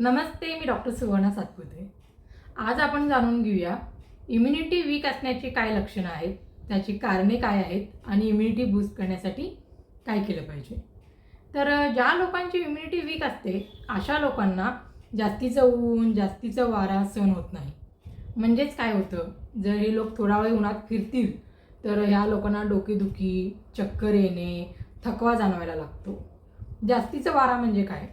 नमस्ते मी डॉक्टर सुवर्णा सातपुते. आज आपण जाणून घेऊया इम्युनिटी वीक असण्याची काय लक्षणं आहेत त्याची कारणे काय आहेत आणि इम्युनिटी बूस्ट करण्यासाठी काय केलं पाहिजे. तर ज्या लोकांची इम्युनिटी वीक असते अशा लोकांना जास्तीचं ऊन जास्तीचं वारा सहन होत नाही. म्हणजेच काय होतं जर हे लोक थोडा वेळ उन्हात फिरतील तर ह्या लोकांना डोकेदुखी चक्कर येणे थकवा जाणवायला लागतो. जास्तीचं वारा म्हणजे काय?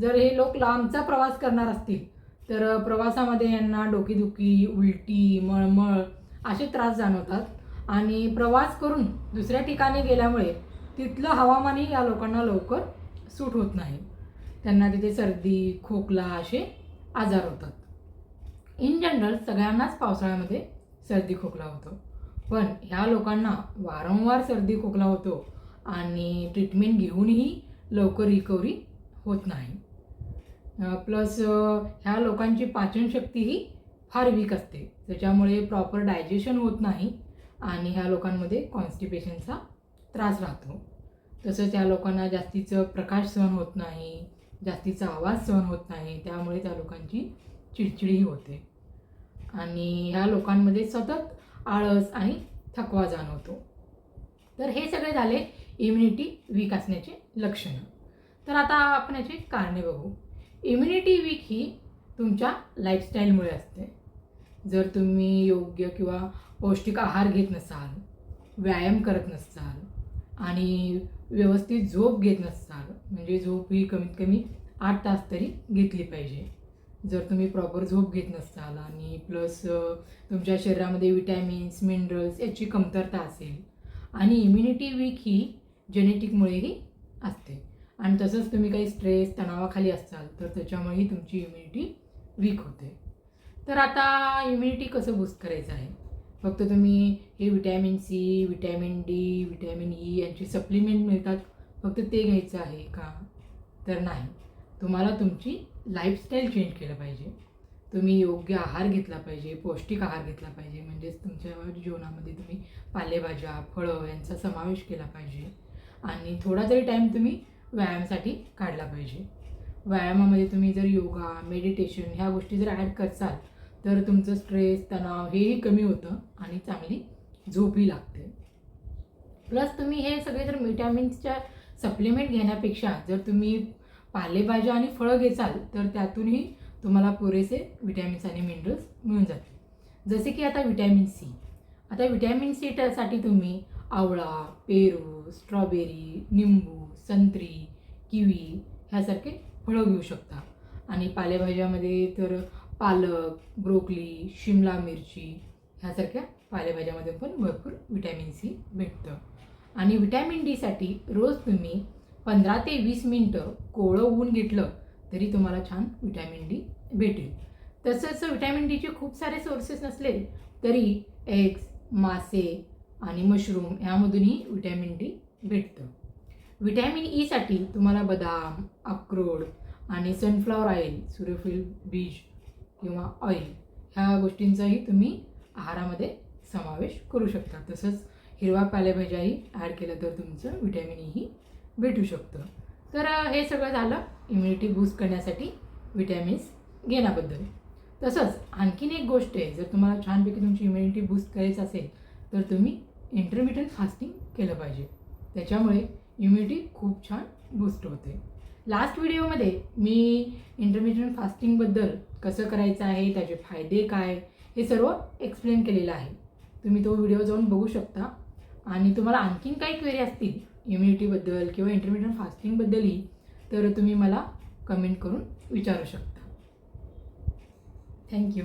जर हे लोक लांबचा प्रवास करणार असतील तर प्रवासामध्ये यांना डोकेदुखी उलटी मळमळ असे त्रास जाणवतात. आणि प्रवास करून दुसऱ्या ठिकाणी गेल्यामुळे तिथलं हवामानही या लोकांना लवकर सूट होत नाही. त्यांना तिथे सर्दी खोकला असे आजार होतात. इन जनरल सगळ्यांनाच पावसाळ्यामध्ये सर्दी खोकला होतो. पण ह्या लोकांना वारंवार सर्दी खोकला होतो आणि ट्रीटमेंट घेऊनही लवकर रिकव्हरी होत नाही. प्लस ह्या लोकांची पाचनशक्तीही फार वीक असते. त्याच्यामुळे प्रॉपर डायजेशन होत नाही आणि ह्या लोकांमध्ये कॉन्स्टिपेशनचा त्रास राहतो. तसंच त्या लोकांना जास्तीचं प्रकाश सहन होत नाही जास्तीचा आवाज सहन होत नाही त्यामुळे त्या लोकांची चिडचिडही होते. आणि ह्या लोकांमध्ये सतत आळस आणि थकवा जाणवतो. तर हे सगळे झाले इम्युनिटी वीक असण्याचे लक्षणं. तर आता आपण याची कारणे बघू. इम्युनिटी वीक ही तुमच्या लाईफस्टाईलमुळे असते. जर तुम्ही योग्य किंवा पौष्टिक आहार घेत नसाल व्यायाम करत नसाल आणि व्यवस्थित झोप घेत नसाल म्हणजे झोप ही कमीत कमी आठ तास तरी घेतली पाहिजे. जर तुम्ही प्रॉपर झोप घेत नसाल आणि प्लस तुमच्या शरीरामध्ये विटॅमिन्स मिनरल्स याची कमतरता असेल आणि इम्युनिटी वीक ही जेनेटिकमुळेही असते. आणि तसंच तुम्ही काही स्ट्रेस तणावाखाली असाल तर त्याच्यामुळेही तुमची इम्युनिटी वीक होते. तर आता इम्युनिटी कसं बूस्ट करायचं आहे? फक्त तुम्ही हे vitamin C vitamin D vitamin E यांची सप्लिमेंट मिळतात फक्त ते घ्यायचं आहे का? तर नाही. तुम्हाला तुमची लाईफस्टाईल चेंज केलं पाहिजे. तुम्ही योग्य आहार घेतला पाहिजे पौष्टिक आहार घेतला पाहिजे म्हणजेच तुमच्या जीवनामध्ये तुम्ही पालेभाज्या फळं यांचा समावेश केला पाहिजे. आणि थोडा तरी टाईम तुम्ही व्यायामासाठी काढला पाहिजे. व्यायामामध्ये तुम्ही जर योगा मेडिटेशन ह्या गोष्टी जर ॲड करसाल तर तुमचं स्ट्रेस तणाव हेही कमी होतं आणि चांगली झोपही लागते. प्लस तुम्ही हे सगळे जर विटॅमिन्सच्या सप्लिमेंट घेण्यापेक्षा जर तुम्ही पालेभाज्या आणि फळं घेसाल तर त्यातूनही तुम्हाला पुरेसे विटॅमिन्स आणि मिनरल्स मिळून जातील. जसे की आता विटॅमिन सी आता विटॅमिन सी साठी तुम्ही आवळा पेरू स्ट्रॉबेरी निंबू संत्री किवी ह्यासारखे फळं घेऊ शकता. आणि पालेभाज्यामध्ये तर पालक ब्रोकली शिमला मिरची ह्यासारख्या पालेभाज्यामध्ये पण भरपूर विटॅमिन सी भेटतं. आणि व्हिटॅमिन डीसाठी रोज तुम्ही पंधरा ते वीस मिनटं कोवळं ऊन घेतलं तरी तुम्हाला छान व्हिटॅमिन डी भेटेल. तसंच व्हिटॅमिन डीचे खूप सारे सोर्सेस नसले तरी एग्स मासे आणि मशरूम ह्यामधूनही व्हिटॅमिन डी भेटतं. व्हिटॅमिन ईसाठी e तुम्हाला बदाम अक्रोड आणि सनफ्लॉवर ऑइल सूर्यफूल बीज किंवा ऑइल ह्या गोष्टींचाही तुम्ही आहारामध्ये समावेश करू शकता. तसंच हिरवा पालेभाज्याही ॲड केलं तर तुमचं व्हिटॅमिन ईही e भेटू शकतं. तर हे सगळं झालं. इम्युनिटी बूस्ट करण्यासाठी विटॅमिन्स घेण्याबद्दल. तसंच आणखीन एक गोष्ट आहे. जर तुम्हाला छानपैकी तुमची इम्युनिटी बूस्ट करायचं असेल तर तुम्ही इंटरमिटंट फास्टिंग केलं पाहिजे. त्याच्यामुळे इम्युनिटी खूप छान बूस्ट होते. लास्ट व्हिडिओमध्ये मी इंटरमिडियंट फास्टिंगबद्दल कसं करायचं आहे त्याचे फायदे काय हे सर्व एक्सप्लेन केलेलं आहे. तुम्ही तो व्हिडिओ जाऊन बघू शकता. आणि तुम्हाला आणखीन काही क्वेरी असतील इम्युनिटीबद्दल किंवा इंटरमिडियंट फास्टिंगबद्दलही तर तुम्ही मला कमेंट करून विचारू शकता. थँक्यू